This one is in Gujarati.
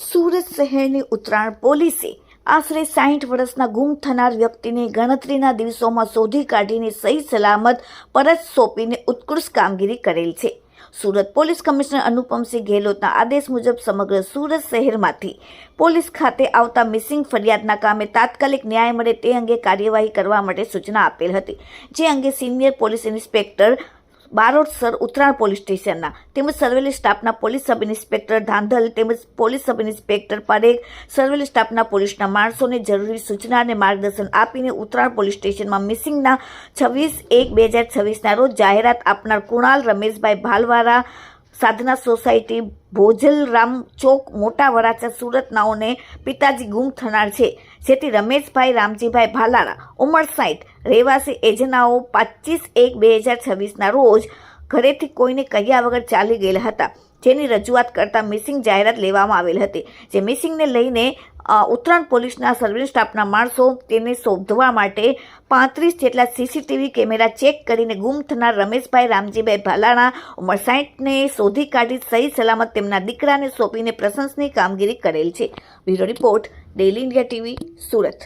સુરત શહેરની ઉત્તરાયણ પોલીસે આશરે સાહીઠ વર્ષના ગુમ થનાર વ્યક્તિને ગણતરીના દિવસોમાં શોધી કાઢીને સહી સલામત પરત સોંપીને ઉત્કૃષ્ટ કામગીરી કરેલ છે. સુરત પોલીસ કમિશનર અનુપમસિંહ ગેહલોતના આદેશ મુજબ સમગ્ર સુરત શહેરમાંથી પોલીસ ખાતે આવતા મિસિંગ ફરિયાદના કામે તાત્કાલિક ન્યાય મળે તે અંગે કાર્યવાહી કરવા માટે સૂચના આપેલ હતી, જે અંગે senior police inspector Barot sir Uttarayan police સ્ટેશનના. તેમજ સર્વેલી સ્ટાફના પોલીસ સબ ઇન્સ્પેક્ટર ધાંધલ તેમજ police sub inspector Parekh surveillance સ્ટાફના પોલીસના માણસોને જરૂરી સૂચના અને માર્ગદર્શન આપીને ઉત્તરાયણ પોલીસ સ્ટેશનમાં મિસિંગના છવ્વીસ એક બે હજાર છવ્વીસના રોજ જાહેરાત આપનાર કુણાલ રમેશભાઈ ભાલવારા સાધના સોસાયટી ભોજલરામ ચોક મોટા વરાછા સુરત નાઓને પિતાજી ગુમ થનાર છે, જેથી રમેશભાઈ, રામજીભાઈ ભાલાળા ઉંમર સાઠ રહેવાસી એજનાઓ પચીસ એક, બે હજાર છવ્વીસના રોજ ઘરેથી કોઈને કહ્યા વગર ચાલી ગયેલા હતા, જેની રજૂઆત કરતા મિસિંગ જાહેરાત લેવામાં આવેલ હતી, જે મિસિંગને લઈને ઉત્તરાયણ પોલીસના સર્વિસ સ્ટાફના માણસો તેને શોધવા માટે પાંત્રીસ જેટલા સીસીટીવી કેમેરા ચેક કરીને ગુમ થનાર રમેશભાઈ રામજીભાઈ ભાલાણા ઉંમર સાહીઠને શોધી કાઢી સહી સલામત તેમના દીકરાને સોંપીને પ્રશંસનીય કામગીરી કરેલ છે. Bureau report daily India TV, Surat.